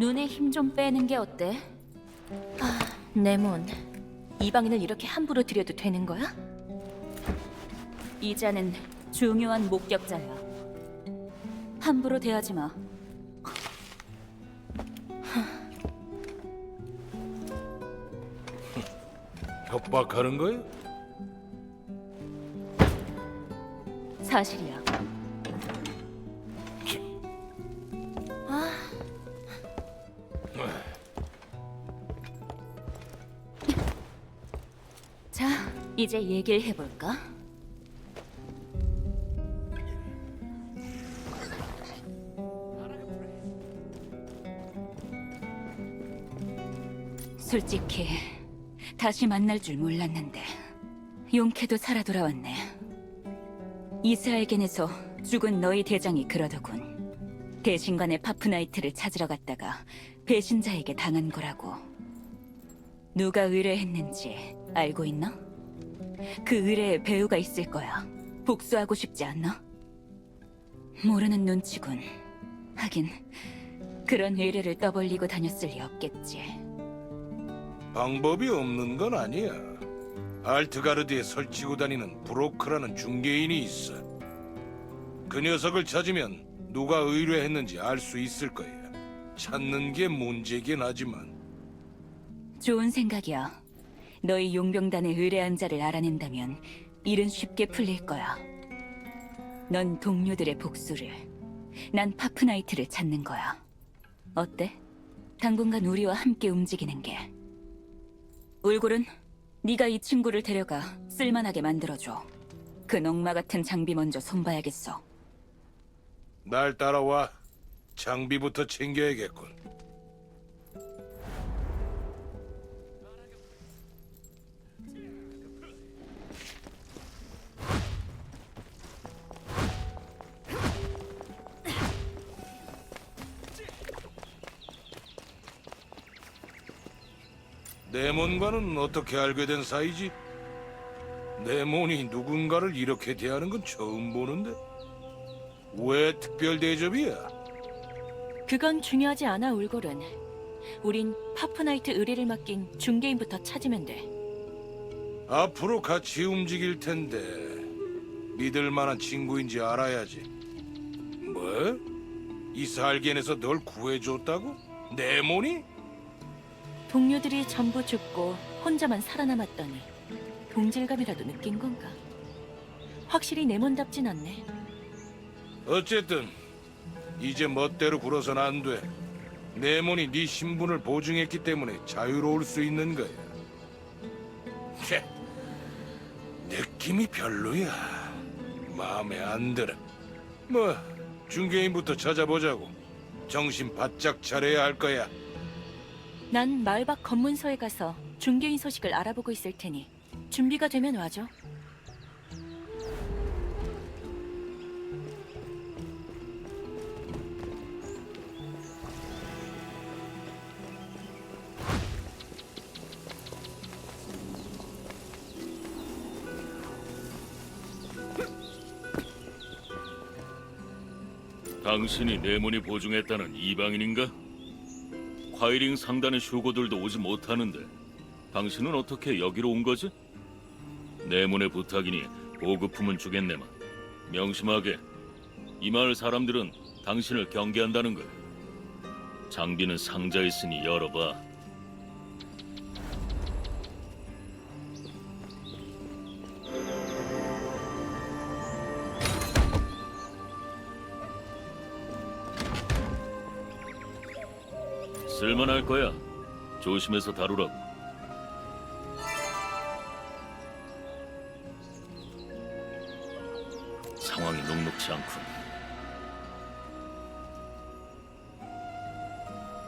눈에 힘 좀 빼는 게 어때? 아, 네몬. 이방인을 이렇게 함부로 들여도 되는 거야? 이자는 중요한 목격자야. 함부로 대하지 마. 협박하는 거야? 사실이야. 이제 얘기를 해볼까? 솔직히 다시 만날 줄 몰랐는데 용케도 살아 돌아왔네. 이스라엘겐에서 죽은 너희 대장이 그러더군. 대신관의 파프나이트를 찾으러 갔다가 배신자에게 당한 거라고. 누가 의뢰했는지 알고 있나? 그 의뢰에 배우가 있을 거야. 복수하고 싶지 않나? 모르는 눈치군. 하긴 그런 의뢰를 떠벌리고 다녔을 리 없겠지. 방법이 없는 건 아니야. 알트가르드에 설치고 다니는 브로크라는 중개인이 있어. 그 녀석을 찾으면 누가 의뢰했는지 알 수 있을 거야. 찾는 게 문제긴 하지만 좋은 생각이야. 너희 용병단의 의뢰한 자를 알아낸다면 일은 쉽게 풀릴 거야. 넌 동료들의 복수를, 난 파프나이트를 찾는 거야. 어때? 당분간 우리와 함께 움직이는 게. 울굴은 네가 이 친구를 데려가 쓸만하게 만들어줘. 그 넉마 같은 장비 먼저 손봐야겠어. 날 따라와. 장비부터 챙겨야겠군. 네몬과는 어떻게 알게 된 사이지? 네몬이 누군가를 이렇게 대하는 건 처음 보는데 왜 특별 대접이야? 그건 중요하지 않아, 울골은. 우린 파프나이트 의뢰를 맡긴 중개인부터 찾으면 돼. 앞으로 같이 움직일 텐데 믿을 만한 친구인지 알아야지. 뭐? 이스알겐에서 널 구해줬다고? 네모니? 동료들이 전부 죽고 혼자만 살아남았더니 동질감이라도 느낀 건가? 확실히 내몬답진 않네. 어쨌든 이제 멋대로 굴어선 안 돼. 네모니 네 신분을 보증했기 때문에 자유로울 수 있는 거야. 채, 느낌이 별로야. 마음에 안 들어. 뭐 중개인부터 찾아보자고. 정신 바짝 차려야 할 거야. 난 마을 밖 검문소에 가서 중개인 소식을 알아보고 있을 테니 준비가 되면 와줘. 당신이 내문이 보증했다는 이방인인가? 과이링 상단의 휴고들도 오지 못하는데 당신은 어떻게 여기로 온 거지? 내문의 부탁이니 보급품은 주겠네만. 명심하게. 이 마을 사람들은 당신을 경계한다는 걸 장비는 상자에 있으니 열어봐 쓸만할 거야. 조심해서 다루라고. 상황이 녹록치 않군